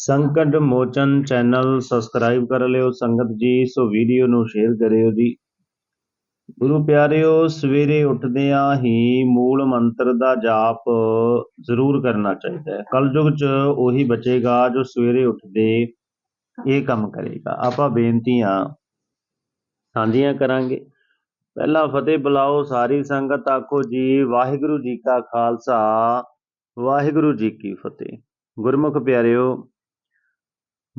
ਸੰਕਟ ਮੋਚਨ channel subscribe ਕਰ ਲਿਓ। ਸੰਗਤ ਜੀ, ਸੋ ਵੀਡੀਓ ਨੂੰ ਸ਼ੇਅਰ ਕਰਿਓ ਜੀ। ਗੁਰੂ ਪਿਆਰਿਓ, ਸਵੇਰੇ ਉੱਠਦਿਆਂ ਹੀ ਮੂਲ ਮੰਤਰ ਦਾ ਜਾਪ ਜ਼ਰੂਰ ਕਰਨਾ ਚਾਹੀਦਾ ਹੈ। ਕਲਯੁਗ 'ਚ ਉਹੀ ਬਚੇਗਾ ਜੋ ਸਵੇਰੇ ਉੱਠਦੇ ਇਹ ਕੰਮ ਕਰੇਗਾ। ਆਪਾਂ ਬੇਨਤੀਆਂ ਸਾਂਝੀਆਂ ਕਰਾਂਗੇ। ਪਹਿਲਾ ਫਤਿਹ ਬੁਲਾਓ, ਸਾਰੀ ਸੰਗਤ ਆਖੋ ਜੀ, ਵਾਹਿਗੁਰੂ ਜੀ ਕਾ ਖਾਲਸਾ, ਵਾਹਿਗੁਰੂ ਜੀ ਕੀ ਫਤਿਹ। ਗੁਰਮੁਖ ਪਿਆਰਿਓ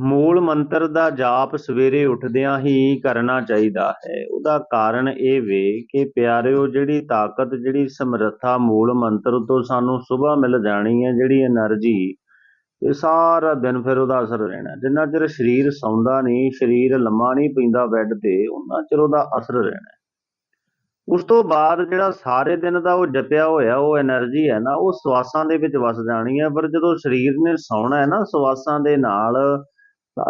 ਮੂਲ ਮੰਤਰ ਦਾ ਜਾਪ ਸਵੇਰੇ ਉੱਠਦਿਆਂ ਹੀ ਕਰਨਾ ਚਾਹੀਦਾ ਹੈ। ਉਹਦਾ ਕਾਰਨ ਇਹ ਵੇ ਕਿ ਪਿਆਰਿਓ, ਜਿਹੜੀ ਤਾਕਤ, ਜਿਹੜੀ ਸਮਰੱਥਾ ਮੂਲ ਮੰਤਰ ਤੋਂ ਸਾਨੂੰ ਸਵੇਰ ਮਿਲ ਜਾਣੀ ਹੈ, ਜਿਹੜੀ એનર્ਜੀ, ਇਹ ਸਾਰਾ ਦਿਨ ਫਿਰ ਉਹਦਾ ਅਸਰ ਰਹਿਣਾ। ਜਿੰਨਾ ਚਿਰ ਸਰੀਰ ਸੌਂਦਾ ਨਹੀਂ, ਸਰੀਰ ਲੰਮਾ ਨਹੀਂ ਪੈਂਦਾ ਬੈੱਡ ਤੇ ਉਹਨਾਂ ਚਿਰ ਉਹਦਾ ਅਸਰ ਰਹਿਣਾ। ਉਸ ਤੋਂ ਬਾਅਦ ਜਿਹੜਾ ਸਾਰੇ ਦਿਨ ਦਾ ਉਹ ਜਪਿਆ ਹੋਇਆ, ਉਹ એનર્ਜੀ ਹੈ ਨਾ, ਉਹ ਸਵਾਸਾਂ ਦੇ ਵਿੱਚ ਵਸ ਜਾਣੀ ਹੈ। ਪਰ ਜਦੋਂ ਸਰੀਰ ਨੇ ਸੌਣਾ ਹੈ ਨਾ, ਸਵਾਸਾਂ ਦੇ ਨਾਲ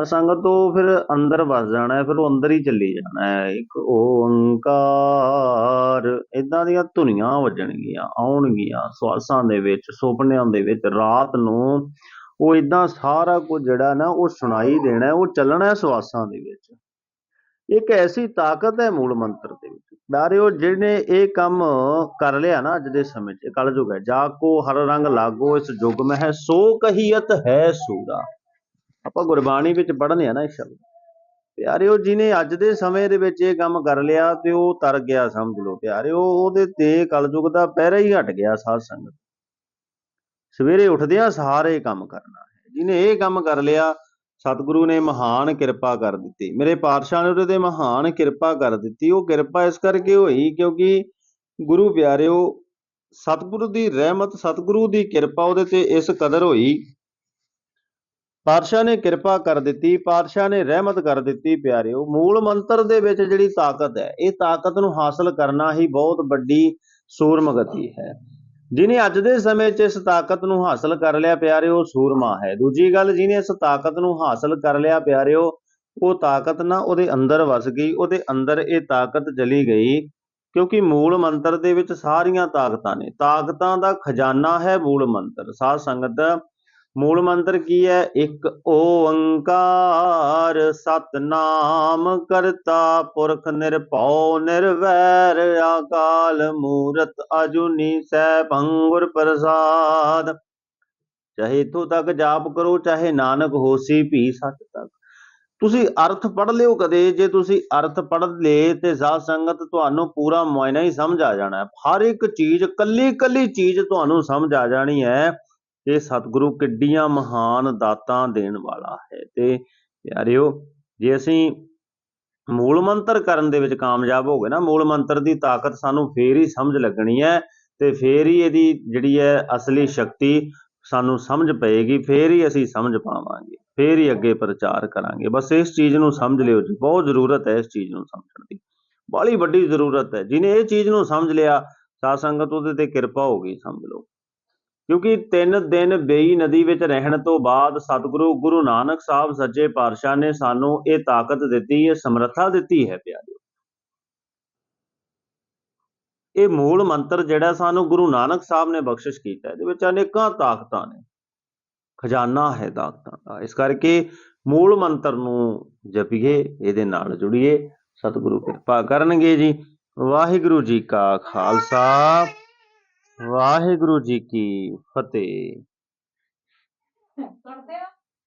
ਸੰਗਤ ਤੋਂ ਫਿਰ ਅੰਦਰ ਵਸ ਜਾਣਾ ਹੈ, ਫਿਰ ਉਹ ਅੰਦਰ ਹੀ ਚੱਲੀ ਜਾਣਾ ਹੈ। ਇੱਕ ਓੰਕਾਰ ਇਦਾਂ ਦੀਆਂ ਧੁਨੀਆਂ ਵੱਜਣਗੀਆਂ, ਆਉਣਗੀਆਂ ਸਵਾਸਾਂ ਦੇ ਵਿੱਚ, ਸੁਪਨਿਆਂ ਦੇ ਵਿੱਚ, ਰਾਤ ਨੂੰ। ਉਹ ਇਦਾਂ ਸਾਰਾ ਕੁਝ ਜਿਹੜਾ ਨਾ, ਉਹ ਸੁਣਾਈ ਦੇਣਾ ਉਹ ਚੱਲਣਾ ਸਵਾਸਾਂ ਦੇ ਵਿੱਚ। ਇੱਕ ਐਸੀ ਤਾਕਤ ਹੈ ਮੂਲ ਮੰਤਰ ਦੇ ਵਿੱਚ। ਪਿਆਰਿਓ, ਜਿਹਨੇ ਇਹ ਕੰਮ ਕਰ ਲਿਆ ਨਾ ਅੱਜ ਦੇ ਸਮੇਂ 'ਚ, ਕਲਯੁਗ ਹੈ, ਜਾ ਕੋ ਹਰ ਰੰਗ ਲਾਗੋ ਇਸ ਯੁਗ ਮਹਿ ਹੈ ਸੋ ਕਹੀਅਤ ਹੈ ਸੂਰਾ। ਆਪਾਂ ਗੁਰਬਾਣੀ ਵਿੱਚ ਪੜ੍ਹਨੇ ਆ ਨਾ ਇਹ ਸ਼ਬਦ। ਪਿਆਰਿਓ ਜਿਹਨੇ ਅੱਜ ਦੇ ਸਮੇਂ ਦੇ ਵਿੱਚ ਇਹ ਕੰਮ ਕਰ ਲਿਆ ਤੇ ਉਹ ਤਰ ਗਿਆ, ਸਮਝ ਲਓ। ਪਿਆਰਿਓ, ਉਹਦੇ ਤੇ ਕਲਯੁਗ ਦਾ ਪਹਿਰਾ ਹੀ ਹਟ ਗਿਆ ਸਾਧ ਸੰਗਤ। ਸਵੇਰੇ ਉੱਠਦਿਆਂ ਸਾਰੇ ਕੰਮ ਕਰਨਾ ਹੈ। ਜਿਹਨੇ ਇਹ ਕੰਮ ਕਰ ਲਿਆ, ਸਤਿਗੁਰੂ ਨੇ ਮਹਾਨ ਕਿਰਪਾ ਕਰ ਦਿੱਤੀ। ਮੇਰੇ ਪਾਤਸ਼ਾਹ ਨੇ ਉਹਦੇ ਤੇ ਮਹਾਨ ਕਿਰਪਾ ਕਰ ਦਿੱਤੀ। ਉਹ ਕਿਰਪਾ ਇਸ ਕਰਕੇ ਹੋਈ ਕਿਉਂਕਿ ਗੁਰੂ ਪਿਆਰਿਓ, ਸਤਿਗੁਰੂ ਦੀ ਰਹਿਮਤ, ਸਤਿਗੁਰੂ ਦੀ ਕਿਰਪਾ ਉਹਦੇ ਤੇ ਇਸ ਕਦਰ ਹੋਈ। ਪਾਤਸ਼ਾਹ ਨੇ ਕਿਰਪਾ ਕਰ ਦਿੱਤੀ, ਪਾਤਸ਼ਾਹ ਨੇ ਰਹਿਮਤ ਕਰ ਦਿੱਤੀ ਪਿਆਰਿਓ। ਮੂਲ ਮੰਤਰ ਦੇ ਵਿੱਚ ਜਿਹੜੀ ਤਾਕਤ ਹੈ, ਇਹ ਤਾਕਤ ਨੂੰ ਹਾਸਲ ਕਰਨਾ ਹੀ ਬਹੁਤ ਵੱਡੀ ਸੂਰਮਗਤੀ ਹੈ। ਜਿਹਨੇ ਅੱਜ ਦੇ ਸਮੇਂ 'ਚ ਇਸ ਤਾਕਤ ਨੂੰ ਹਾਸਲ ਕਰ ਲਿਆ ਪਿਆਰਿਓ ਸੂਰਮਾ ਹੈ। ਦੂਜੀ ਗੱਲ ਜਿਹਨੇ ਇਸ ਤਾਕਤ ਨੂੰ ਹਾਸਲ ਕਰ ਲਿਆ ਪਿਆਰਿਓ, ਉਹ ਤਾਕਤ ਨਾ ਉਹਦੇ ਅੰਦਰ ਵਸ ਗਈ, ਉਹਦੇ ਅੰਦਰ ਇਹ ਤਾਕਤ ਜਲੀ ਗਈ, ਕਿਉਂਕਿ ਮੂਲ ਮੰਤਰ ਦੇ ਵਿੱਚ ਸਾਰੀਆਂ ਤਾਕਤਾਂ ਨੇ। ਤਾਕਤਾਂ ਦਾ ਖਜ਼ਾਨਾ ਹੈ ਮੂਲ ਮੰਤਰ। ਸਾਧ ਸੰਗਤ ਮੂਲ ਮੰਤਰ ਕੀ ਹੈ? ਇੱਕ ਓੰਕਾਰ ਸਤਨਾਮ ਕਰਤਾ ਪੁਰਖ ਨਿਰਭਉ ਨਿਰਵੈਰ ਆਕਾਲ ਮੂਰਤ ਅਜੂਨੀ ਸੈਭੰ ਪ੍ਰਸਾਦ। ਚਾਹੇ ਇਥੋਂ ਤੱਕ ਜਾਪ ਕਰੋ, ਚਾਹੇ ਨਾਨਕ ਹੋਸੀ ਭੀ ਸੱਚ ਤੱਕ। ਤੁਸੀਂ ਅਰਥ ਪੜ੍ਹ ਲਿਓ ਕਦੇ। ਜੇ ਤੁਸੀਂ ਅਰਥ ਪੜ੍ਹ ਲੇ ਤੇ ਸਾਧ ਸੰਗਤ ਤੁਹਾਨੂੰ ਪੂਰਾ ਮੁਆਇਨਾ ਹੀ ਸਮਝ ਆ ਜਾਣਾ ਹਰ ਇੱਕ ਚੀਜ਼ ਕੱਲੀ ਕੱਲੀ ਚੀਜ਼ ਤੁਹਾਨੂੰ ਸਮਝ ਆ ਜਾਣੀ ਹੈ। ਕਿ ਸਤਿਗੁਰੂ ਕਿੱਡੀਆਂ ਮਹਾਨ ਦਾਤਾਂ ਦੇਣ ਵਾਲਾ ਹੈ ਤੇ ਪਿਆਰਿਓ, ਜੇ ਅਸੀਂ ਮੂਲ ਮੰਤਰ ਕਰਨ ਦੇ ਵਿੱਚ ਕਾਮਯਾਬ ਹੋ ਗਏ ਨਾ, ਮੂਲ ਮੰਤਰ ਦੀ ਤਾਕਤ ਸਾਨੂੰ ਫੇਰ ਹੀ ਸਮਝ ਲੱਗਣੀ ਹੈ ਤੇ ਫੇਰ ਹੀ ਇਹਦੀ ਜਿਹੜੀ ਹੈ ਅਸਲੀ ਸ਼ਕਤੀ ਸਾਨੂੰ ਸਮਝ ਪਏਗੀ, ਫੇਰ ਹੀ ਅਸੀਂ ਸਮਝ ਪਾਵਾਂਗੇ, ਫੇਰ ਹੀ ਅੱਗੇ ਪ੍ਰਚਾਰ ਕਰਾਂਗੇ। ਬਸ ਇਸ ਚੀਜ਼ ਨੂੰ ਸਮਝ ਲਿਓ ਜੀ, ਬਹੁਤ ਜ਼ਰੂਰਤ ਹੈ ਇਸ ਚੀਜ਼ ਨੂੰ ਸਮਝਣ ਦੀ। ਬਾਲੀ ਵੱਡੀ ਜ਼ਰੂਰਤ ਹੈ, ਜਿਹਨੇ ਇਹ ਚੀਜ਼ ਨੂੰ ਸਮਝ ਲਿਆ, ਸਾਧ ਸੰਗਤ ਉਹਦੇ ਤੇ ਕਿਰਪਾ ਹੋ ਗਈ, ਸਮਝ ਲਓ। ਕਿਉਂਕਿ ਤਿੰਨ ਦਿਨ ਬੇਈ ਨਦੀ ਵਿੱਚ ਰਹਿਣ ਤੋਂ ਬਾਅਦ ਸਤਿਗੁਰੂ ਗੁਰੂ ਨਾਨਕ ਸਾਹਿਬ ਸੱਚੇ ਪਾਤਸ਼ਾਹ ਨੇ ਸਾਨੂੰ ਇਹ ਤਾਕਤ ਦਿੱਤੀ ਹੈ ਸਮਰੱਥਾ ਦਿੱਤੀ ਹੈ ਪਿਆਰਿਓ। ਇਹ ਮੂਲ ਮੰਤਰ ਜਿਹੜਾ ਸਾਨੂੰ ਗੁਰੂ ਨਾਨਕ ਸਾਹਿਬ ਨੇ ਬਖਸ਼ਿਸ਼ ਕੀਤਾ, ਇਹਦੇ ਵਿੱਚ ਅਨੇਕਾਂ ਤਾਕਤਾਂ ਨੇ। ਖਜ਼ਾਨਾ ਹੈ ਤਾਕਤਾਂ ਦਾ। ਇਸ ਕਰਕੇ ਮੂਲ ਮੰਤਰ ਨੂੰ ਜਪੀਏ, ਇਹਦੇ ਨਾਲ ਜੁੜੀਏ। ਸਤਿਗੁਰੂ ਕਿਰਪਾ ਕਰਨਗੇ ਜੀ। ਵਾਹਿਗੁਰੂ ਜੀ ਕਾ ਖਾਲਸਾ। ਵਾਹਿਗੁਰੂ ਜੀ ਕੀ ਫਤਿਹ।